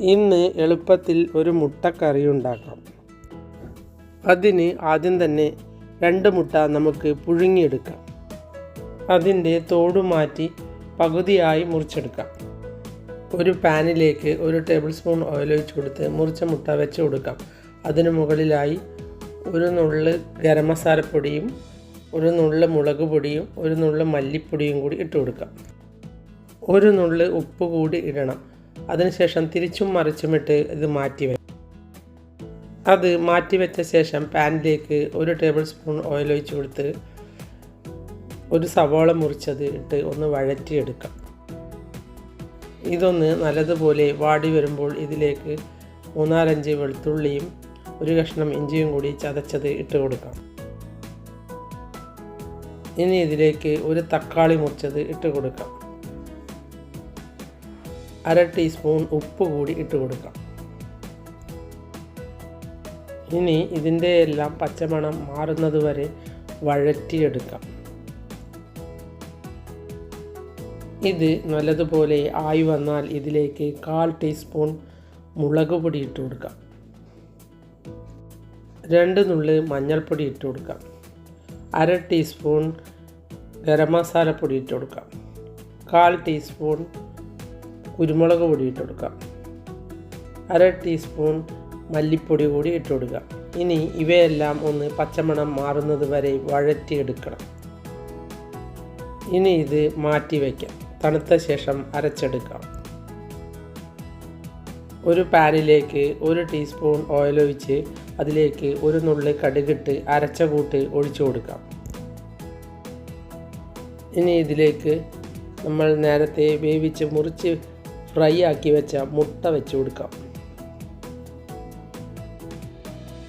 ഇന്ന് എളുപ്പത്തിൽ ഒരു മുട്ടക്കറി ഉണ്ടാക്കാം. അതിന് ആദ്യം തന്നെ രണ്ട് മുട്ട നമുക്ക് പുഴുങ്ങിയെടുക്കാം. അതിന്റെ തോട് മാറ്റി പകുതിയായി മുറിച്ചെടുക്കാം. ഒരു പാനിലേക്ക് ഒരു ടേബിൾ സ്പൂൺ ഓയിൽ ഒഴിച്ച് കൊടുത്ത് മുറിച്ച മുട്ട വെച്ച് കൊടുക്കാം. അതിന് മുകളിലായി ഒരു നുള്ള് ഗരം മസാലപ്പൊടിയും ഒരു നുള്ള് മുളക് പൊടിയും ഒരു നുള്ള് മല്ലിപ്പൊടിയും കൂടി ഇട്ട് കൊടുക്കാം. ഒരു നുള്ള് ഉപ്പ് കൂടി ഇടണം. അതിനുശേഷം തിരിച്ചും മറിച്ചുമിട്ട് ഇത് മാറ്റി വയ്ക്കും അത് മാറ്റി വെച്ച ശേഷം പാനിലേക്ക് ഒരു ടേബിൾ സ്പൂൺ ഓയിൽ ഒഴിച്ച് കൊടുത്ത് ഒരു സവോള മുറിച്ചത് ഇട്ട് ഒന്ന് വഴറ്റിയെടുക്കാം. ഇതൊന്ന് നല്ലതുപോലെ വാടി വരുമ്പോൾ ഇതിലേക്ക് മൂന്നാലഞ്ച് വെളുത്തുള്ളിയും ഒരു കഷ്ണം ഇഞ്ചിയും കൂടി ചതച്ചത് ഇട്ട് കൊടുക്കാം. ഇനി ഇതിലേക്ക് ഒരു തക്കാളി മുറിച്ചത് ഇട്ട് കൊടുക്കാം. അര ടീസ്പൂൺ ഉപ്പ് കൂടി ഇട്ട് കൊടുക്കാം. ഇനി ഇതിന്റെ എല്ലാം പച്ചമണം മാറുന്നത് വരെ വഴറ്റിയെടുക്കാം. ഇത് നല്ലതുപോലെ ആയി വന്നാൽ ഇതിലേക്ക് കാൽ ടീസ്പൂൺ മുളക് പൊടി ഇട്ട് കൊടുക്കാം. രണ്ട് നുള്ളി മഞ്ഞൾപ്പൊടി ഇട്ട് കൊടുക്കാം. അര ടീസ്പൂൺ ഗരം മസാലപ്പൊടി ഇട്ട് കൊടുക്കാം. കാൽ ടീസ്പൂൺ കുരുമുളക് പൊടി ഇട്ട് കൊടുക്കാം അര ടീസ്പൂൺ മല്ലിപ്പൊടി കൂടി ഇട്ട് കൊടുക്കുക ഇനി ഇവയെല്ലാം ഒന്ന് പച്ചമണം മാറുന്നത് വരെ വഴറ്റിയെടുക്കണം. ഇനി ഇത് മാറ്റി വയ്ക്കാം. തണുത്ത ശേഷം അരച്ചെടുക്കാം. ഒരു പാനിലേക്ക് ഒരു ടീസ്പൂൺ ഓയിൽ ഒഴിച്ച് അതിലേക്ക് ഒരു നുള്ളി കടുകിട്ട് അരച്ച കൂട്ട് ഒഴിച്ചു കൊടുക്കാം. ഇനി ഇതിലേക്ക് നമ്മൾ നേരത്തെ വേവിച്ച് മുറിച്ച് ഫ്രൈ ആക്കി വെച്ച മുട്ട വെച്ച് കൊടുക്കാം.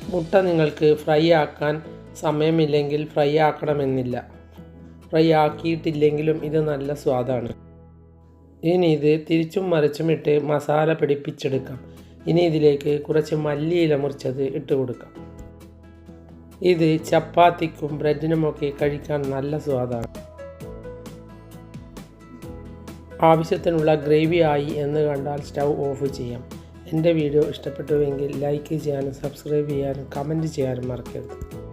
മുട്ട നിങ്ങൾക്ക് ഫ്രൈ ആക്കാൻ സമയമില്ലെങ്കിൽ ഫ്രൈ ആക്കണമെന്നില്ല. ഫ്രൈ ആക്കിയിട്ടില്ലെങ്കിലും ഇത് നല്ല സ്വാദാണ്. ഇനി ഇത് തിരിച്ചും മറിച്ചും ഇട്ട് മസാല പിടിപ്പിച്ചെടുക്കാം. ഇനി ഇതിലേക്ക് കുറച്ച് മല്ലിയില മുറിച്ചത് ഇട്ട് കൊടുക്കാം. ഇത് ചപ്പാത്തിക്കും ബ്രെഡിനുമൊക്കെ കഴിക്കാൻ നല്ല സ്വാദാണ്. ആവശ്യത്തിനുള്ള ഗ്രേവി ആയി എന്ന് കണ്ടാൽ സ്റ്റൗ ഓഫ് ചെയ്യാം. എന്റെ വീഡിയോ ഇഷ്ടപ്പെട്ടുവെങ്കിൽ ലൈക്ക് ചെയ്യാനും സബ്സ്ക്രൈബ് ചെയ്യാനും കമന്റ് ചെയ്യാനും മറക്കരുത്.